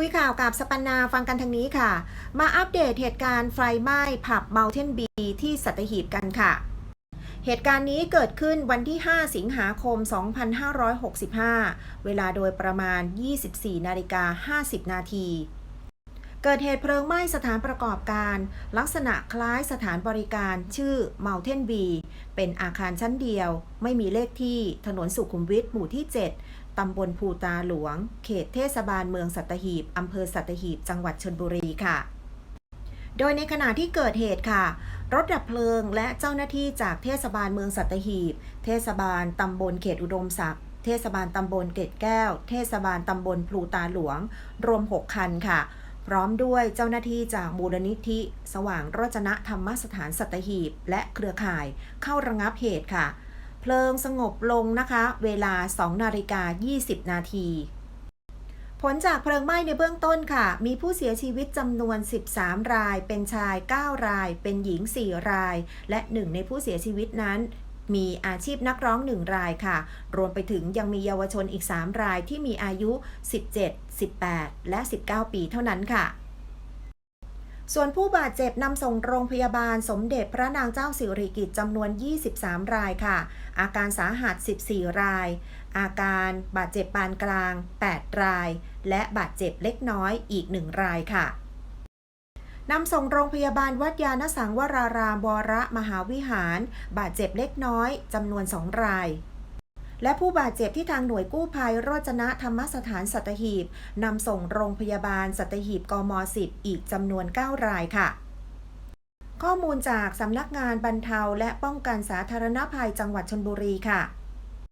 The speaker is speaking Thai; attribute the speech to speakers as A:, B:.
A: คุยข่าวกับสปันนาฟังกันทางนี้ค่ะ มาอัปเดตเหตุการณ์ไฟไหม้ผับเมลเทนบีที่สัตหีบกันค่ะ เหตุการณ์นี้เกิดขึ้นวันที่ 5 สิงหาคม 2565 เวลาโดยประมาณ 24 นาฬิกา 50 นาทีเกิดเหตุเพลิงไหม้สถานประกอบการ ลักษณะคล้ายสถานบริการชื่อ Mountain B เป็นอาคารชั้นเดียว ไม่มีเลขที่ถนนสุขุมวิทหมู่ที่ 7 ตำบลภูตาหลวง เขตเทศบาลเมืองสัตหีบ อำเภอสัตหีบ จังหวัดชลบุรีค่ะ โดยในขณะที่เกิดเหตุค่ะ รถดับเพลิงและเจ้าหน้าที่จากเทศบาลเมืองสัตหีบ เทศบาลตำบลเขตอุดมศักดิ์ เทศบาลตำบลเกตแก้ว เทศบาลตำบลพลูตาหลวง รวม 6 คันค่ะพร้อมด้วยเจ้าหน้าที่จากมูลนิธิ สว่างโรจนะธรรมสถานสัตหีบ และเครือข่ายเข้าระงับเหตุค่ะ เพลิงสงบลงนะคะ เวลา 2 นาฬิกา 20 นาที ผลจากเพลิงไหม้ในเบื้องต้นค่ะ มีผู้เสียชีวิตจำนวน 13 ราย เป็นชาย 9 ราย เป็นหญิง 4 ราย และหนึ่งในผู้เสียชีวิตนั้นมีอาชีพนักร้อง1รายค่ะ รวมไปถึงยังมีเยาวชนอีก 3 รายที่มีอายุ 17 18 และ 19 ปีเท่านั้นค่ะ ส่วนผู้บาดเจ็บนำส่งโรงพยาบาลสมเด็จพระนางเจ้าสิริกิติ์จำนวน 23 รายค่ะ อาการสาหัส 14 ราย อาการบาดเจ็บปานกลาง 8 ราย และบาดเจ็บเล็กน้อยอีก 1 รายค่ะนำส่งโรงพยาบาลวัดยาณสังวรารามวรมหาวิหาร บาดเจ็บเล็กน้อยจำนวน 2 ราย และผู้บาดเจ็บที่ทางหน่วยกู้ภัยโรจนะธรรมสถานสัตหีบนำส่งโรงพยาบาลสัตหีบกม 10 อีกจำนวน 9 รายค่ะ ข้อมูลจากสำนักงานบรรเทาและป้องกันสาธารณภัยจังหวัดชนบุรีค่ะ